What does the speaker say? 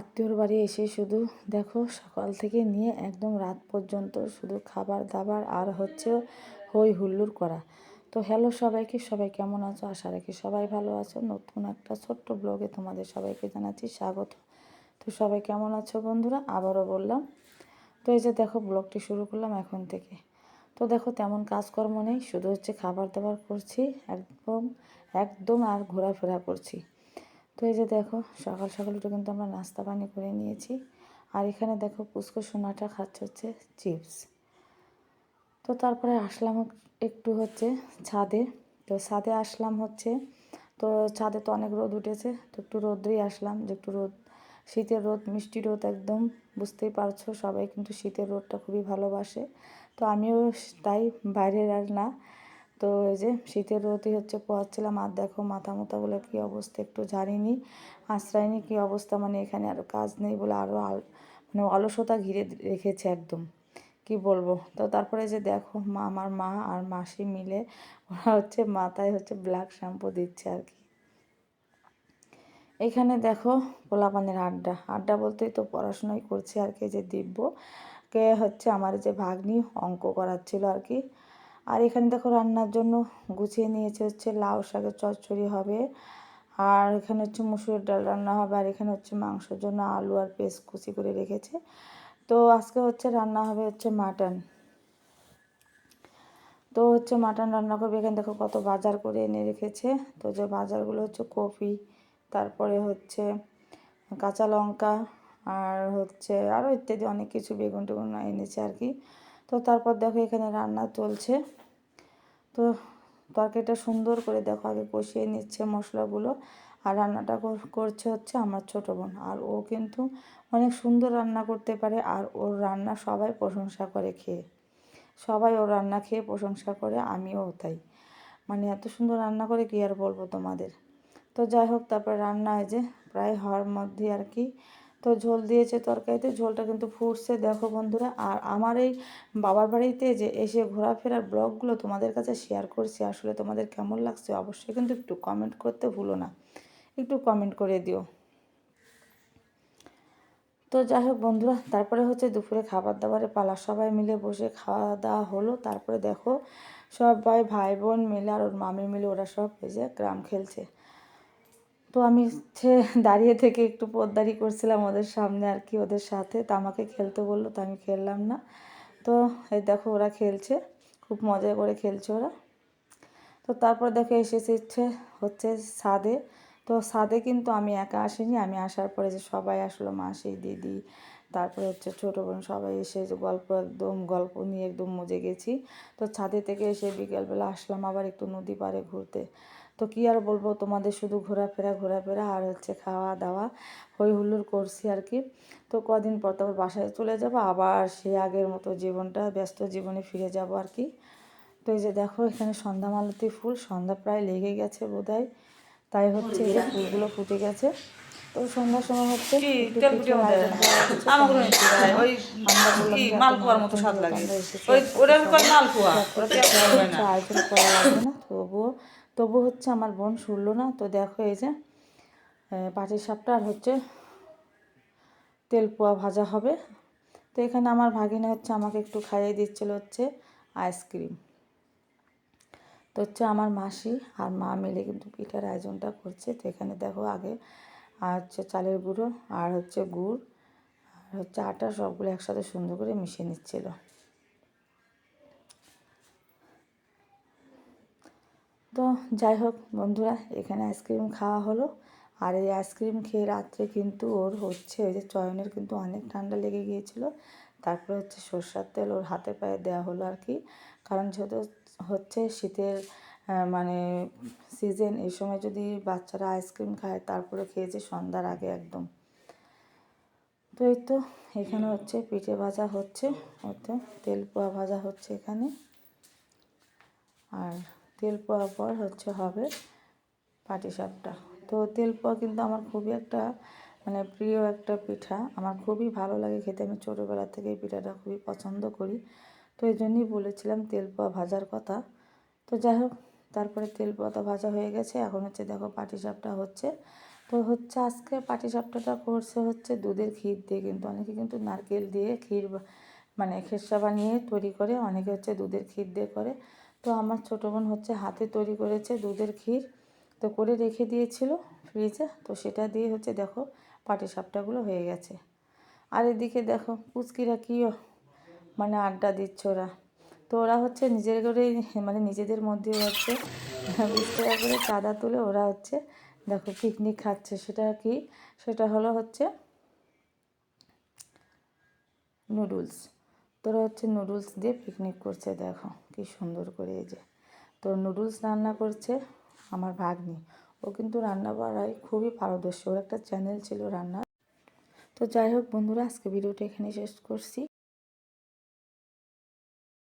আত্মীয়র বাড়ি এসে শুধু দেখো, সকাল থেকে নিয়ে একদম রাত পর্যন্ত শুধু খাবার দাবার আর হচ্ছে হই হুল্লোড় করা। তো হ্যালো সবাইকে, সবাই কেমন আছো? আশা রাখি সবাই ভালো আছো। নতুন একটা ছোট্ট ব্লগে তোমাদের সবাইকে জানাচ্ছি স্বাগত। তো সবাই কেমন আছো বন্ধুরা? আবারও বললাম। তো এই যে দেখো ব্লগটি শুরু করলাম এখন থেকে। তো দেখো, তেমন কাজকর্ম নেই, শুধু হচ্ছে খাবার দাবার করছি, একদম একদম আর ঘোরাফেরা করছি। তো এই যে দেখো, সকাল সকাল উঠে কিন্তু আমরা নাস্তা পানি করে নিয়েছি। আর এখানে দেখো পুষ্কর সোনাটা খাচ্ছে হচ্ছে চিপস। তো তারপরে আসলাম একটু হচ্ছে ছাদে। তো ছাদে আসলাম হচ্ছে, তো ছাদে তো অনেক রোদ উঠেছে, তো একটু রোদ্রেই আসলাম যে একটু রোদ। শীতের রোদ, মিষ্টি রোদ একদম, বুঝতেই পারছ, সবাই কিন্তু শীতের রোদটা খুবই ভালোবাসে। তো আমিও তাই বাইরের আর না তো এই যে শীতের রোদই হচ্ছে পোয়াচ্ছিলাম আর দেখো মাথা মোথাগুলো কী অবস্থা, একটু ঝাড়িনি, আশ্রয়নি কী অবস্থা মানে এখানে আর কাজ নেই বলে আরও মানে অলসতা ঘিরে রেখেছে একদম, কি বলব? তো তারপরে যে দেখো মা, আমার মা আর মাসি মিলে ওরা হচ্ছে মাথায় হচ্ছে ব্ল্যাক শ্যাম্পু দিচ্ছে আর কি। এখানে দেখো পোলাপানের আড্ডা আড্ডা বলতেই তো পড়াশোনাই করছি আর কি যে দিব্য কে হচ্ছে আমার যে ভাগ্নি অঙ্ক করাচ্ছিল আর কি আর এখানে দেখো রান্নার জন্য গুছিয়ে নিয়েছে হচ্ছে লাউ শাকের চচ্চড়ি হবে। আর এখানে হচ্ছে মুসুরের ডাল রান্না হবে। আর এখানে হচ্ছে মাংসের জন্য আলু আর পেস্ট কুচি করে রেখেছে। তো আজকে হচ্ছে রান্না হবে হচ্ছে মাটন। তো হচ্ছে মাটন রান্না করবে। এখানে দেখো কত বাজার করে এনে রেখেছে। তো যে বাজারগুলো হচ্ছে কপি, তারপরে হচ্ছে কাঁচা লঙ্কা, আর হচ্ছে আরও ইত্যাদি অনেক কিছু বেগুন টেগুন এনেছে আর কি। তো তারপর দেখো এখানে রান্না চলছে। তো তরকারিটা সুন্দর করে দেখো আগে কষিয়ে নিচ্ছে মশলাগুলো। আর রান্নাটা করছে হচ্ছে আমার ছোটো বোন। আর ও কিন্তু অনেক সুন্দর রান্না করতে পারে আর ওর রান্না সবাই প্রশংসা করে খেয়ে। সবাই ওর রান্না খেয়ে প্রশংসা করে, আমিও তাই। মানে এত সুন্দর রান্না করে কি আর বলব তোমাদের? তো যাই হোক, তারপর রান্না হয় যে, প্রায় হওয়ার মধ্যে আর কি তো ঝোল দিয়েছে তরকারিতে। ঝোলটা কিন্তু ফুটছে, দেখো বন্ধুরা। আর আমার এই বাবার বাড়িতে যে এসে ঘোরাফেরার ব্লগগুলো তোমাদের কাছে শেয়ার করছি, আসলে তোমাদের কেমন লাগছে অবশ্যই কিন্তু একটু কমেন্ট করতে ভুলো না। একটু কমেন্ট করে দিও। তো যাই হোক বন্ধুরা, তারপরে হচ্ছে দুপুরে খাবার দাবারে পালা। সবাই মিলে বসে খাওয়া দাওয়া হলো। তারপরে দেখো সবাই ভাই বোন মিলে আর ওর মামি মিলে ওরা সব ভেজে গ্রাম খেলছে। তো আমি হচ্ছে দাঁড়িয়ে থেকে একটু পদ্মারি করছিলাম ওদের সামনে আর কি, ওদের সাথে। তো আমাকে খেলতে বলল, তো আমি খেললাম না। তো এই দেখো ওরা খেলছে, খুব মজা করে খেলছে ওরা। তো তারপর দেখো এসেছে হচ্ছে ছাদে তো ছাদে কিন্তু আমি একা আসিনি, আমি আসার পরে যে সবাই আসলো, মাসি, দিদি, তারপরে হচ্ছে ছোটো বোন সবাই এসে যে গল্প একদম, গল্প নিয়ে একদম মজে গেছি। তো ছাদে থেকে এসে বিকেলবেলা আসলাম আবার একটু নদী পাড়ে ঘুরতে। তো কী আর বলব তোমাদের শুধু ঘোরাফেরা ঘোরাফেরা আর হচ্ছে খাওয়া দাওয়া হই হুল্লোড় করছি আর কি। তো কদিন পর তারপর বাসায় চলে যাব আবার সে আগের মতো জীবনটা ব্যস্ত জীবনে ফিরে যাব আর কি। তো এই যে দেখো এখানে সন্ধ্যা মালতি ফুল সন্ধ্যা প্রায় লেগে গেছে বোধহয়। তাই হচ্ছে এই যে ফুলগুলো ফুটে গেছে। তো সন্ধ্যার সময় হচ্ছে আয়োজন করা লাগবে না তবুও তবু হচ্ছে আমার বোন শুনলো না, তো দেখো এই যে পাটির সাপটা আর হচ্ছে তেল পোয়া ভাজা হবে। তো এখানে আমার ভাগিনা হচ্ছে আমাকে একটু খাইয়ে দিচ্ছিল হচ্ছে আইসক্রিম। তো হচ্ছে আমার মাসি আর মা মিলে কিন্তু পিঠার আয়োজনটা করছে। তো এখানে দেখো আগে আর হচ্ছে চালের গুঁড়ো আর হচ্ছে গুড় আর হচ্ছে আটা সবগুলো একসাথে সুন্দর করে মিশিয়ে নিচ্ছিল। তো যাই হোক বন্ধুরা, এখানে আইসক্রিম খাওয়া হলো। আর এই আইসক্রিম খেয়ে রাত্রে কিন্তু ওর হচ্ছে ওই যে চয়নের কিন্তু অনেক ঠান্ডা লেগে গিয়েছিল। তারপরে হচ্ছে সর্ষার তেল ওর হাতে পায়ে দেওয়া হলো আর কি। কারণ যেহেতু হচ্ছে শীতের মানে সিজন এই সময় যদি বাচ্চারা আইসক্রিম খায়, তারপরে খেয়েছে সন্ধ্যার আগে একদম। তো এই তো এখানে হচ্ছে পিঠে ভাজা হচ্ছে, ওতে তেল পোয়া ভাজা হচ্ছে এখানে। আর তেল পোয়া পর হচ্ছে হবে পাটিসাপটা তো তেল পোয়া কিন্তু আমার খুবই একটা মানে প্রিয় একটা পিঠা। আমার খুবই ভালো লাগে খেতে। আমি ছোটোবেলা থেকে এই পিঠাটা খুবই পছন্দ করি। তো এই জন্যই বলেছিলাম তেল পোয়া ভাজার কথা। তো যাই হোক, তারপরে তেল পাতা ভাজা হয়ে গেছে। এখন হচ্ছে দেখো পাটিসাপটা হচ্ছে। তো হচ্ছে আজকে পাটিসাপটাটা করছে হচ্ছে দুধের ক্ষীর দিয়ে কিন্তু। অনেকে কিন্তু নারকেল দিয়ে ক্ষীর মানে খেসা বানিয়ে তৈরি করে। অনেকে হচ্ছে দুধের ক্ষীর দিয়ে করে। তো আমার ছোটো বোন হচ্ছে হাতে তৈরি করেছে দুধের ক্ষীর। তো করে রেখে দিয়েছিল ফ্রিজে তো সেটা দিয়ে হচ্ছে দেখো পাটিসাপটাগুলো হয়ে গেছে। আর এদিকে দেখো পুচকিরা কী মানে আড্ডা দিচ্ছে ওরা। তো ওরা হচ্ছে নিজের করেই মানে নিজেদের মধ্যে হচ্ছে টাকা করে চাঁদা তুলে ওরা হচ্ছে দেখো পিকনিক খাচ্ছে। সেটা কি? সেটা হলো হচ্ছে নুডলস তোরা হচ্ছে নুডলস দিয়ে পিকনিক করছে, দেখো কি সুন্দর করে এই যে। তো নুডলস রান্না করছে আমার ভাগ্নি। ও কিন্তু রান্না বাড়ায় খুবই পারদর্শী। ওর একটা চ্যানেল ছিল রান্নার। তো যাই হোক বন্ধুরা, আজকে ভিডিওটা এখানে শেষ করছি।